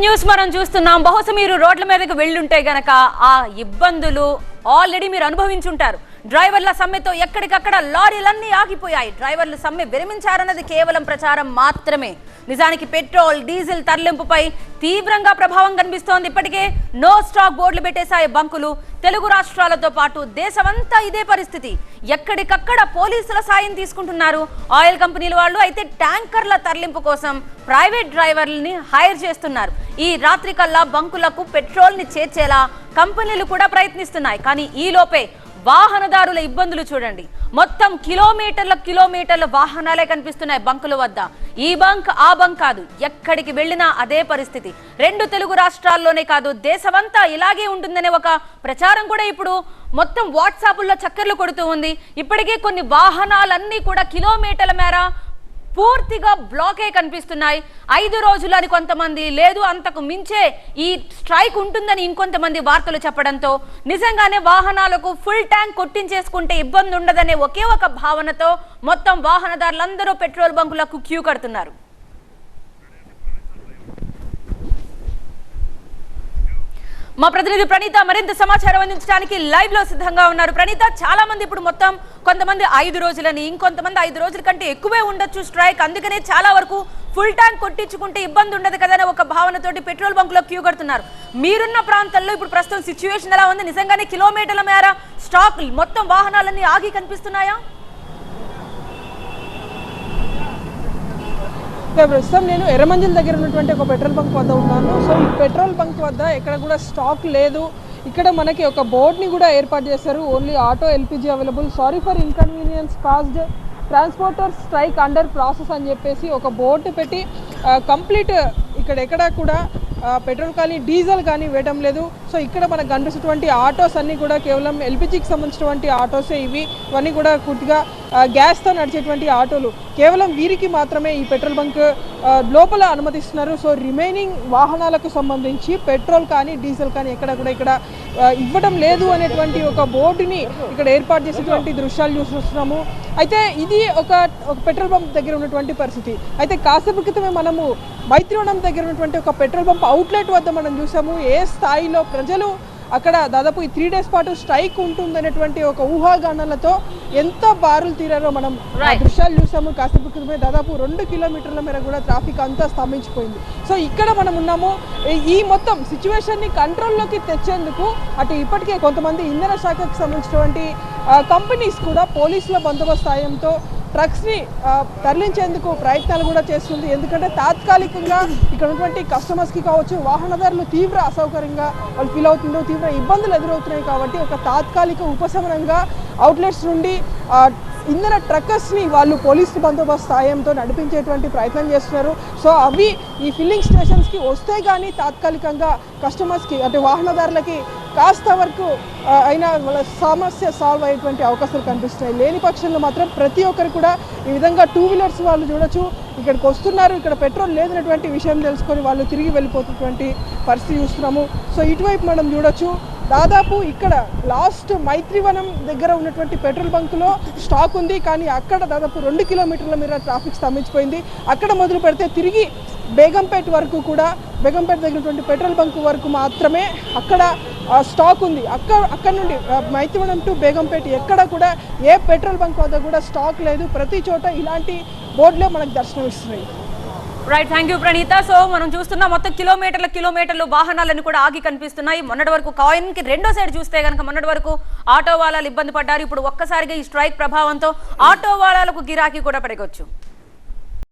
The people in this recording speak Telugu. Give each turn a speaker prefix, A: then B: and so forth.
A: న్యూస్ మనం చూస్తున్నాం. బహుశా మీరు రోడ్ల మీదకి వెళ్ళుంటే గనక ఆ ఇబ్బందులు ఆల్రెడీ మీరు అనుభవించుంటారు. డ్రైవర్ల సమ్మెతో ఎక్కడికక్కడ లారీలన్నీ ఆగిపోయాయి. డ్రైవర్లు సమ్మె విరమించారన్నది కేవలం ప్రచారం మాత్రమే. నిజానికి పెట్రోల్ డీజిల్ తరలింపుపై తీవ్రంగా ప్రభావం కనిపిస్తోంది. ఇప్పటికే నో స్టాక్ బోర్డులు పెట్టేశాయి బంకులు. తెలుగు రాష్ట్రాలతో పాటు దేశమంతా ఇదే పరిస్థితి. ఎక్కడికక్కడ పోలీసుల సాయం తీసుకుంటున్నారు. ఆయిల్ కంపెనీల వాళ్ళు అయితే ట్యాంకర్ల తరలింపు కోసం ప్రైవేట్ డ్రైవర్లని హైర్ చేస్తున్నారు. ఈ రాత్రి కల్లా బంకులకు పెట్రోల్ని చేర్చేలా కంపెనీలు కూడా ప్రయత్నిస్తున్నాయి. కానీ ఈ లోపే వాహనదారుల ఇబ్బందులు చూడండి. మొత్తం కిలోమీటర్ల కిలోమీటర్ల వాహనాలే కనిపిస్తున్నాయి బంకుల వద్ద. ఈ బంక్ ఆ బంక్ కాదు. ఎక్కడికి వెళ్ళినా అదే పరిస్థితి. రెండు తెలుగు రాష్ట్రాల్లోనే కాదు దేశమంతా ఇలాగే ఉంటుందనే ఒక ప్రచారం కూడా ఇప్పుడు మొత్తం వాట్సాపుల్లో చక్కర్లు కొడుతూ ఉంది. ఇప్పటికే కొన్ని వాహనాలన్నీ కూడా కిలోమీటర్ల మేర పూర్తిగా బ్లాకే కనిపిస్తున్నాయి. ఐదు రోజులు అని కొంతమంది లేదు అంతకు మించే ఈ స్ట్రైక్ ఉంటుందని ఇంకొంతమంది వార్తలు చెప్పడంతో నిజంగానే వాహనాలకు ఫుల్ ట్యాంక్ కొట్టించేసుకుంటే ఇబ్బంది ఉండదనే ఒకే ఒక భావనతో మొత్తం వాహనదారులందరూ పెట్రోల్ బంకులకు క్యూ కడుతున్నారు. మా ప్రతినిధి ప్రణీత మరింత సమాచారం అందించడానికి లైవ్లో సిద్ధంగా ఉన్నారు. ప్రణీత చాలా మంది ఇప్పుడు మొత్తం కొంతమంది ఐదు రోజులని ఇంకొంతమంది ఐదు రోజుల కంటే ఎక్కువే ఉండొచ్చు స్ట్రైక్. అందుకనే చాలా వరకు ఫుల్ ట్యాంక్ కొట్టించుకుంటే ఇబ్బంది ఉండదు కదా ఒక భావనతోటి పెట్రోల్ బంక్ క్యూ కడుతున్నారు. మీరున్న ప్రాంతాల్లో ఇప్పుడు ప్రస్తుతం సిచ్యువేషన్ ఎలా ఉంది? నిజంగానే కిలోమీటర్ల మేర స్టాక్ మొత్తం వాహనాలన్నీ ఆగి కనిపిస్తున్నాయా?
B: ప్రస్తుతం నేను ఎర్రమంజిల్ దగ్గర ఉన్నటువంటి ఒక పెట్రోల్ బంక్ వద్ద ఉన్నాను. సో ఈ పెట్రోల్ బంక్ వద్ద ఎక్కడ కూడా స్టాక్ లేదు. ఇక్కడ మనకి ఒక బోర్డ్ని కూడా ఏర్పాటు చేశారు. Only auto LPG available. Sorry for inconvenience caused transporter strike under process అని చెప్పేసి ఒక బోర్డు పెట్టి కంప్లీట్ ఇక్కడ ఎక్కడ కూడా పెట్రోల్ కానీ డీజిల్ కానీ వేయడం లేదు. సో ఇక్కడ మనకు కనిపిస్తున్నటువంటి ఆటోస్ అన్నీ కూడా కేవలం ఎల్పిజికి సంబంధించినటువంటి ఆటోసే ఇవి. ఇవన్నీ కూడా పూర్తిగా గ్యాస్తో నడిచేటువంటి ఆటోలు. కేవలం వీరికి మాత్రమే ఈ పెట్రోల్ బంక్ లోపల అనుమతిస్తున్నారు. సో రిమైనింగ్ వాహనాలకు సంబంధించి పెట్రోల్ కానీ డీజిల్ కానీ ఎక్కడ కూడా ఇక్కడ ఇవ్వడం లేదు అనేటువంటి ఒక బోర్డుని ఇక్కడ ఏర్పాటు చేసినటువంటి దృశ్యాలు చూస్తున్నాము. అయితే ఇది ఒక ఒక పెట్రోల్ పంప్ దగ్గర ఉన్నటువంటి పరిస్థితి. అయితే కాసేపు క్రితమే మనము మైత్రివనం దగ్గర ఉన్నటువంటి ఒక పెట్రోల్ పంప్ అవుట్లెట్ వద్ద మనం చూసాము. ఏ స్థాయిలో ప్రజలు అక్కడ దాదాపు ఈ త్రీ డేస్ పాటు స్ట్రైక్ ఉంటుందనేటువంటి ఒక ఊహాగానాలతో ఎంత బారులు తీరారో మనం. దృశ్యాలు చూసాము. కాసేపు క్రితమే దాదాపు రెండు కిలోమీటర్ల మేర కూడా ట్రాఫిక్ అంతా స్తంభించిపోయింది. సో ఇక్కడ మనం ఉన్నాము. ఈ- ఈ మొత్తం సిచ్యువేషన్ని కంట్రోల్లోకి తెచ్చేందుకు అటు ఇప్పటికే కొంతమంది ఇంధన శాఖకు సంబంధించినటువంటి కంపెనీస్ కూడా పోలీసుల బందోబస్తు సాయంతో ట్రక్స్ని తరలించేందుకు ప్రయత్నాలు కూడా చేస్తుంది. ఎందుకంటే తాత్కాలికంగా ఇక్కడ ఉన్నటువంటి కస్టమర్స్కి కావచ్చు వాహనదారులు తీవ్ర అసౌకర్యంగా వాళ్ళు ఫీల్ అవుతున్నారు తీవ్ర ఇబ్బందులు ఎదురవుతున్నాయి కాబట్టి ఒక తాత్కాలిక ఉపశమనంగా అవుట్లెట్స్ నుండి ఇంధన ట్రక్కర్స్ని వాళ్ళు పోలీసు బందోబస్తు సాయంతో నడిపించేటువంటి ప్రయత్నం చేస్తున్నారు. సో అవి ఈ ఫిల్లింగ్ స్టేషన్స్కి వస్తే కానీ తాత్కాలికంగా కస్టమర్స్కి అంటే వాహనదారులకి కాస్త వరకు అయినా వాళ్ళ సమస్య సాల్వ్ అయ్యేటువంటి అవకాశాలు కనిపిస్తున్నాయి. లేని పక్షంలో మాత్రం ప్రతి ఒక్కరు కూడా ఈ విధంగా టూ వీలర్స్ వాళ్ళు చూడొచ్చు. ఇక్కడికి వస్తున్నారు ఇక్కడ పెట్రోల్ లేదనేటువంటి విషయం తెలుసుకొని వాళ్ళు తిరిగి వెళ్ళిపోతున్నటువంటి పరిస్థితి చూస్తున్నాము. సో ఇటువైపు మనం చూడొచ్చు. దాదాపు ఇక్కడ లాస్ట్ మైత్రివనం దగ్గర ఉన్నటువంటి పెట్రోల్ బంకులో స్టాక్ ఉంది. కానీ అక్కడ దాదాపు రెండు కిలోమీటర్ల మీద ట్రాఫిక్ స్తంభించిపోయింది. అక్కడ మొదలు పెడితే తిరిగి బేగంపేట వరకు కూడా బేగంపేట దగ్గర పెట్రోల్ బంక్ వరకు మాత్రమే అక్కడ స్టాక్ ఉంది. అక్కడ అక్కడ నుండి ఆ, మైత్రివనం టు బేగంపేట ఎక్కడ కూడా ఏ పెట్రోల్ బంక్ వద్ద కూడా స్టాక్ లేదు. ప్రతి చోట ఇలాంటి బోర్డులే మనకు దర్శనం ఇస్తున్నాయి.
A: Right thank you Praneetha. So మనం చూస్తున్న మొత్తం కిలోమీటర్ల కిలోమీటర్లు వాహనాలను కూడా ఆగి కనిపిస్తున్నాయి. మొన్నటి వరకు కాయిన్కి రెండో సైడ్ చూస్తే కనుక మొన్నటి వరకు ఆటో వాళ్ళలు ఇబ్బంది పడ్డారు. ఇప్పుడు ఒక్కసారిగా ఈ స్ట్రైక్ ప్రభావంతో ఆటో వాళ్ళకు గిరాకీ కూడా పెరగొచ్చు.